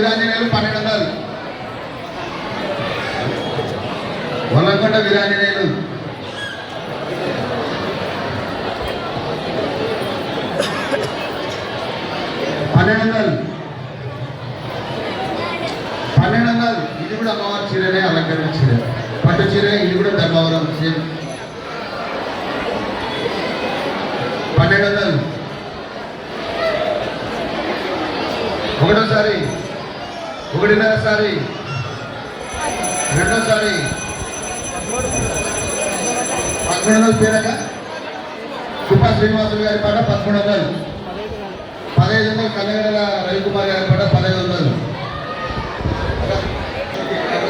వీరాంజనేయులు పన్నెండు వందలు వల్లకొండ వీరాంజనేయులు పన్నెండు వందలు పన్నెండు వందలు ఇది కూడా అమ్మవారి చీరనే అలంకరణ చీర. పట్టు చీర ఇది కూడా ధర్మవరం సేమ్ పన్నెండు వందలు ఒకటోసారి ఒకటిన్నరసారి రెండోసారి. పదకొండు వందలు పేరక? కుప్పా శ్రీనివాసులు గారి పాట పదకొండు వందలు. పదహైదు వందలు కన్నగడల రవికుమార్ గారి పాట పదహైదు వందలు.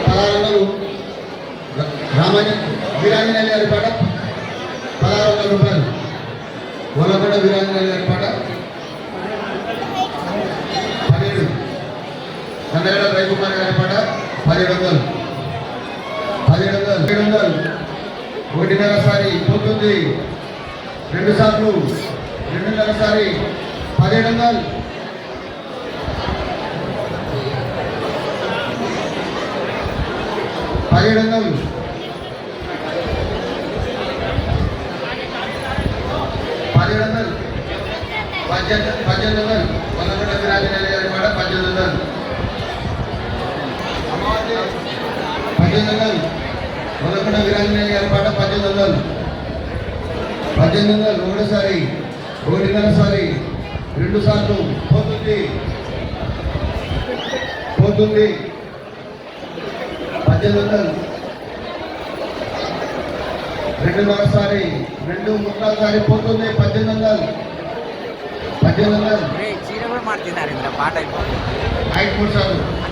పదహారు వందలు రామాజన్ వీరాంజనేయ గారి పాట పదహారు వందల రూపాయలు. గోలకొండ వీరాంజనేయ గారి పాట కందగడ రవికుమార్ గారి పాట పదిహేడు వందలు. పదిహేడు వందలు. ఏడు వందలు. ఒకటిన్నర సారి పోతుంది. రెండు సార్లు. రెండున్నర సారి పదిహేడు వందలు. పదిహేడు వందలు. పదిహేడు వందలు. పద్దెనిమిది పద్దెనిమిది వందలు. వందకొండ వీరాంజనేయ గారి పాట పద్దెనిమిది వందలు. పద్దెనిమిది వందలు. వందకొండ వీరాంజనేయ గారి పాట పద్దెనిమిది వందలు. పద్దెనిమిది వందలు ఒకటోసారి ఒకటిన్నరసారి రెండు సార్లు పోతుంది. పోతుంది. పద్దెనిమిది వందలు. రెండున్నరసారి రెండు ముక్కలసారి పోతుంది. పద్దెనిమిది వందలు. పద్దెనిమిది వందలు. ఐదు మూడు సార్లు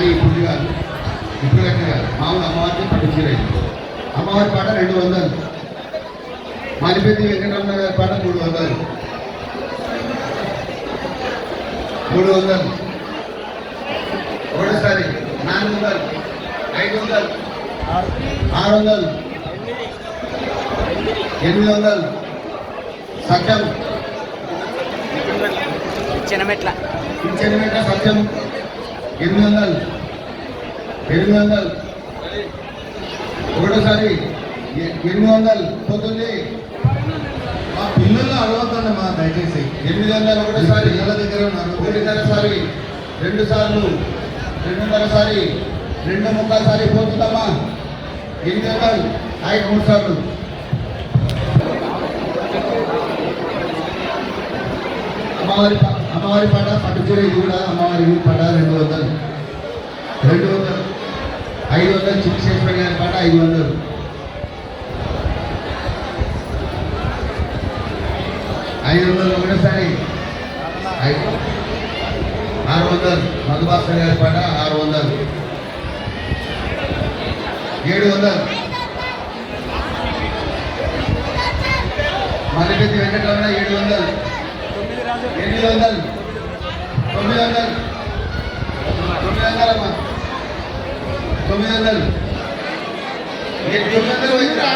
కానీ ఇప్పుడు కాదు. ఇప్పుడు కట్టిన కాదు. మామూలు అమ్మవారికి పట్టు చీర ఇది అమ్మవారి పాట రెండు వందలు. మణిపెద్ది వెంకటరమణ గారి పాట మూడు వందలు. మూడు వందలు. ఒకటోసారి నాలుగు వందలు. ఐదు వందలు. ఆరు వందలు. ఎనిమిది వందలు. సత్యం. ఇచ్చిన మెట్ల. పింఛన్ వెంట సత్యం. ఎనిమిది వందలు. ఎనిమిది వందలు. ఒకటోసారి ఎనిమిది వందలు పోతుంది. మా పిల్లలు అడగద్దండి మా దయచేసి. ఎనిమిది వందలు ఒకటోసారి. పిల్లల దగ్గర ఉన్నారు ఒకటిన్నర సారి రెండు సార్లు రెండున్నర సారి రెండు ముక్కల సారి పోతుందమ్మా. ఎనిమిది వందలు. ఐదు మూడు సార్లు అమ్మవారి పా- అమ్మవారి పాట పట్టు ఇది కూడా అమ్మవారి పాట రెండు వందలు. రెండు వందలు. ఐదు వందలు చిక్కేశ్వర గారి పాట ఐదు వందలు. ఐదు వందలు ఒకటేసారి. ఐదు. ఆరు వందలు. మధుభాస్కర్ గారి పాట ఆరు వందలు. ఏడు వందలు. మల్లిపెద్ది వెంకటరమణ ఏడు వందలు. ఎనిమిది వందలు తొమ్మిది వందలు తొమ్మిది వందలమ్మా తొమ్మిది వందలు ఏ- తొమ్మిది వందలు పోయిందిరా?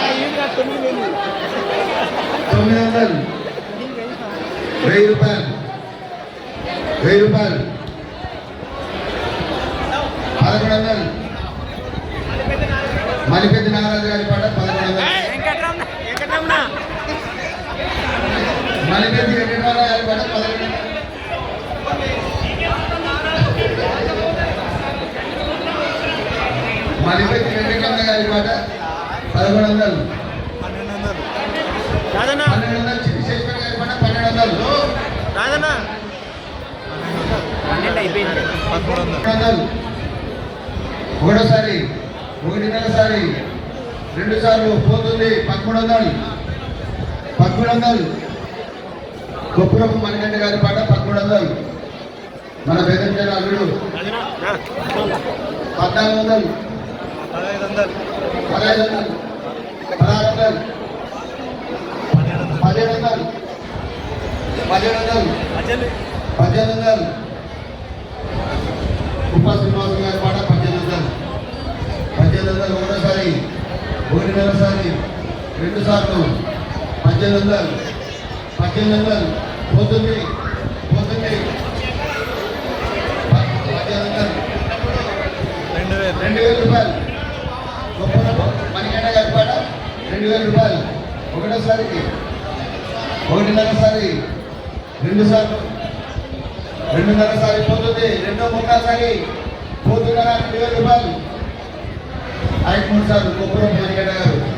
తొమ్మిది వందలు వెయ్యి రూపాయలు వెయ్యి రూపాయలు పదకొండు వందలు మలిపెద్ది నాగరాజు గారి పాట పదకొండు వందలు వెంకటరమణ మలిపెద్ది వెంకటరావు గారి పాట పదకొండు వందలు. మలిపెద్ది వెంకటరమణ గారి పాట పదకొండు వందలు పన్నెండు వందలు. చిన్నశేశ్వర గారి పాట పన్నెండు వందలు. రాజన్న పన్నెండు అయిపోయింది పదకొండు వందలు. ఒకటోసారి ఒకటిన్నరసారి రెండు సార్లు పోతుంది పదమూడు వందలు. పదమూడు వందలు. గొప్పరపు మణికంఠ గారి పాట పదమూడు వందలు మన పేదంటే అల్లుడు. పద్నాలుగు వందలు పదహైదు వందలు పదహైదు వందలు పదహారు వందలు పదిహేడు వందలు పదిహేడు వందలు పద్దెనిమిది వందలు ఉప శ్రీనివాసం గారి పాట పద్దెనిమిది వందలు పద్దెనిమిది వందలు ఒకటోసారి ఒకటిన్నరసారి రెండు సార్లు పద్దెనిమిది వందలు పద్దెనిమిది వందలు పోతుంది పోతుంది. ప- పద్దెనిమిది వందలు రెండు వేలు. రెండు వేల రూపాయలు. గొప్ప గారి పాట రెండు వేల రూపాయలు. ఒకటోసారికి ఒకటిన్నరసారి రెండు సార్లు రెండున్నరసారి పోతుంది రెండో మూడోసారి పోతున్న రెండు వేల రూపాయలు. ఐదు మూడు సార్లు గొప్ప మణికంఠ గారు.